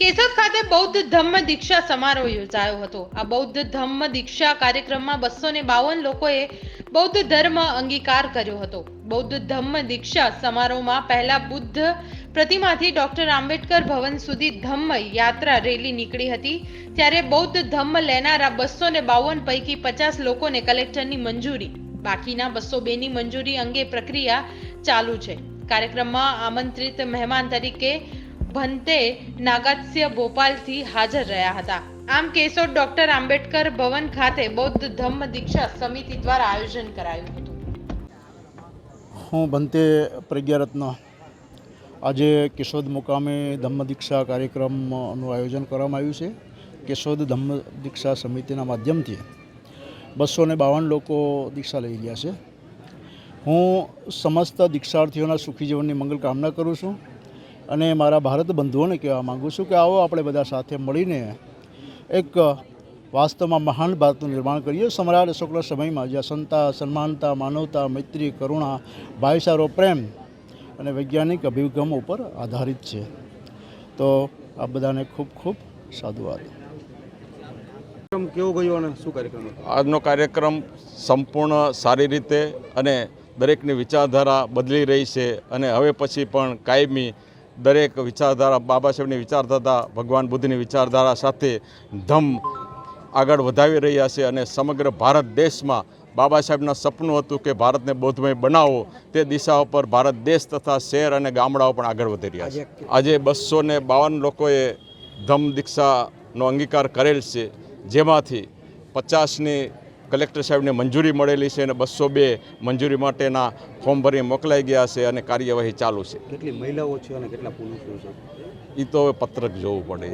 કેશોદ ખાતે બૌદ્ધ ધમ્મ દીક્ષા સમારોહ યોજાયો હતો. આ બૌદ્ધ ધમ્મ દીક્ષા કાર્યક્રમમાં બસો ને બાવન લોકોએ બૌદ્ધ ધર્મ અંગીકાર કર્યો હતો. બૌદ્ધ ધમ્મ દીક્ષા સમારોહમાં પહેલા બુદ્ધ પ્રતિમાથી ડોક્ટર આંબેડકર ભવન સુધી ધમ્મ યાત્રા રેલી નીકળી હતી. ત્યારે બૌદ્ધ ધમ્મ લેનારા બસો ને બાવન પૈકી પચાસ લોકોને કલેક્ટરની મંજૂરી, બાકીના બસો બેની મંજૂરી અંગે પ્રક્રિયા ચાલુ છે. કાર્યક્રમમાં આમંત્રિત મહેમાન તરીકે ભંતે નાગાત્સ્ય ભોપાલથી હાજર રહ્યા હતા. આમ કેશોદ ડોક્ટર આંબેડકર ભવન ખાતે બૌદ્ધ ધમ્મ દીક્ષા સમિતિ દ્વારા આયોજન કરાયું હતું. હું ભંતે પ્રજ્ઞારત્ન. આજે કેશોદ મુકામે ધમ્મ દીક્ષા કાર્યક્રમનું આયોજન કરવામાં આવ્યું છે. કેશોદ ધમ્મ દીક્ષા સમિતિના માધ્યમથી બસો ને બાવન લોકો દીક્ષા લઈ રહ્યા છે. હું સમસ્ત દીક્ષાર્થીઓના સુખી જીવનની મંગલ કામના કરું છું. અને મારા ભારત બંધુઓને કહેવા માગું છું કે આવો આપણે બધા સાથે મળીને એક વાસ્તવમાં મહાન ભારતનું નિર્માણ કરીએ. સમ્રાટ અશોકના સમયમાં જ્યાં સંતા સન્માનતા માનવતા મૈત્રી કરુણા ભાઈચારો પ્રેમ અને વૈજ્ઞાનિક અભિગમ ઉપર આધારિત છે. તો આ બધાને ખૂબ ખૂબ સાધુવાદ. કાર્યક્રમ કેવો ગયો અને શું કાર્યક્રમ આજનો કાર્યક્રમ સંપૂર્ણ સારી રીતે અને દરેકની વિચારધારા બદલી રહી છે અને હવે પછી પણ કાયમી દરેક વિચારધારા બાબા સાહેબની વિચારધારા ભગવાન બુદ્ધની વિચારધારા સાથે ધમ આગળ વધાવી રહ્યા છે અને સમગ્ર ભારત દેશમાં બાબા સાહેબના સપનું હતું કે ભારતને બૌદ્ધમય બનાવો. તે દિશા ઉપર ભારત દેશ તથા શહેર અને ગામડાઓ પણ આગળ વધી રહ્યા છે. આજે બસો ને બાવન લોકોએ ધમ દીક્ષાનો અંગીકાર કરેલ છે. જેમાંથી પચાસની કલેક્ટર સાહેબને મંજૂરી મળેલી છે અને બસો બે મંજૂરી માટેના ફોર્મ ભરી મોકલાઈ ગયા છે અને કાર્યવાહી ચાલુ છે. કેટલી મહિલાઓ છે અને કેટલા પુરુષો છે? એ તો હવે પત્રક જોવું પડે.